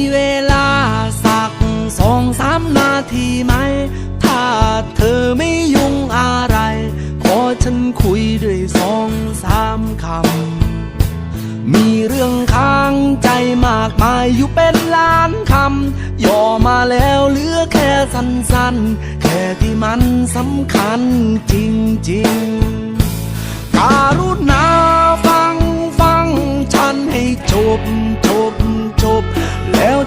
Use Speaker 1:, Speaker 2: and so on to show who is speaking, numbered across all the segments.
Speaker 1: ีเวลาสักสองสามนาทีไหม ถ้าเธอไม่ยุ่งอะไร ขอฉันคุยด้วยสองสามคำ มีเรื่องค้างใจมากมายอยู่เป็นล้านคำ ย่อมาแล้วเหลือแค่สั้นๆ แค่ที่มันสำคัญจริงๆการุณาฟังฟังฉันให้จบ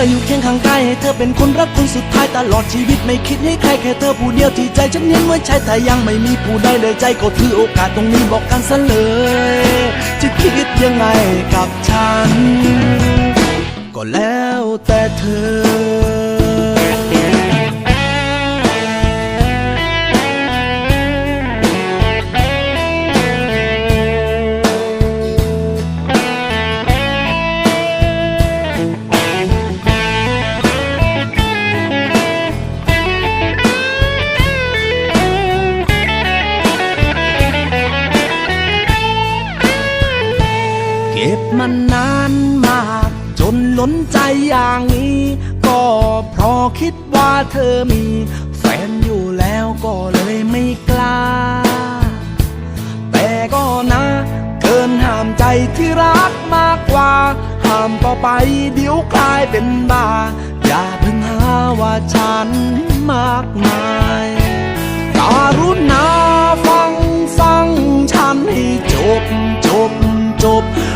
Speaker 1: ออยู่เคียงข้างกายให้เธอเป็นคนรักคนสุดท้ายตลอดชีวิตไม่คิดให้ใครแค่เธอผู้เดียวที่ใจฉันเน้นไว้ใช่แต่ยังไม่มีผู้ใดเลยใจก็ถือโอกาสตรงนี้บอกกันซะเลย จะคิดยังไงกับฉัน ก็แล้วแต่เธอ มันนานมากจนล้นใจอย่างนี้ ก็เพราะคิดว่าเธอมี แฟนอยู่แล้วก็เลยไม่กล้า แต่ก็นะ เกินห้ามใจที่รักมากกว่า ห้ามต่อไปเดี๋ยวกลายเป็นบ้า อย่าเพิ่งหาว่าฉันมากมายการุณาฟังฟังฉันให้จบ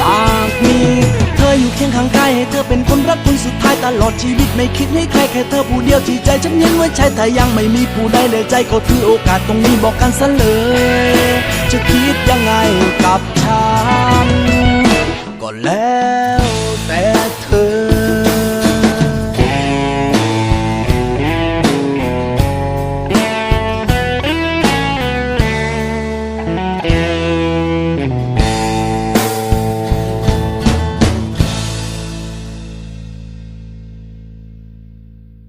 Speaker 1: อยากมีเธออยู่เคียงข้างกายให้เธอเป็นคนรักคนสุดท้ายตลอดชีวิตไม่คิดให้ใครแค่เธอผู้เดียวที่ใจฉันยันไว้ใช้แต่ยังไม่มีผู้ใดเลยใจก็ถือโอกาสตรงนี้บอกกันซะเลย จะคิดยังไงกับฉันก็แล้วแต่